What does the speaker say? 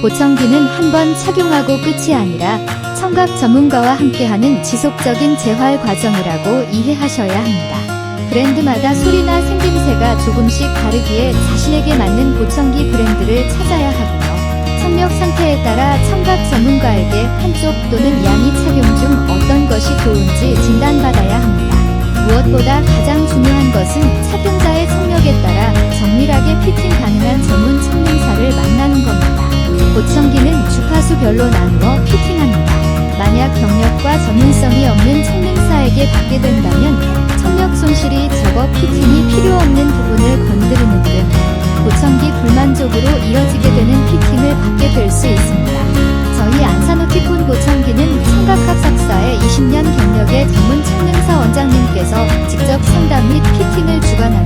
보청기는 한 번 착용하고 끝이 아니라 청각 전문가와 함께하는 지속적인 재활 과정이라고 이해하셔야 합니다. 브랜드마다 소리나 생김새가 조금씩 다르기에 자신에게 맞는 보청기 브랜드를 찾아야 하고요. 청력 상태에 따라 청각 전문가에게 한쪽 또는 양이 착용 중 어떤 것이 좋은지 진단받아야 합니다. 무엇보다 가장 중요한 것은 착 주파수별로 나누어 피팅합니다. 만약 경력과 전문성이 없는 청능사에게 받게 된다면 청력 손실이 적어 피팅이 필요 없는 부분을 건드리는 등 보청기 불만족으로 이어지게 되는 피팅을 받게 될 수 있습니다. 저희 안사노티폰 보청기는 청각학 석사의 20년 경력의 전문 청능사 원장님께서 직접 상담 및 피팅을 있다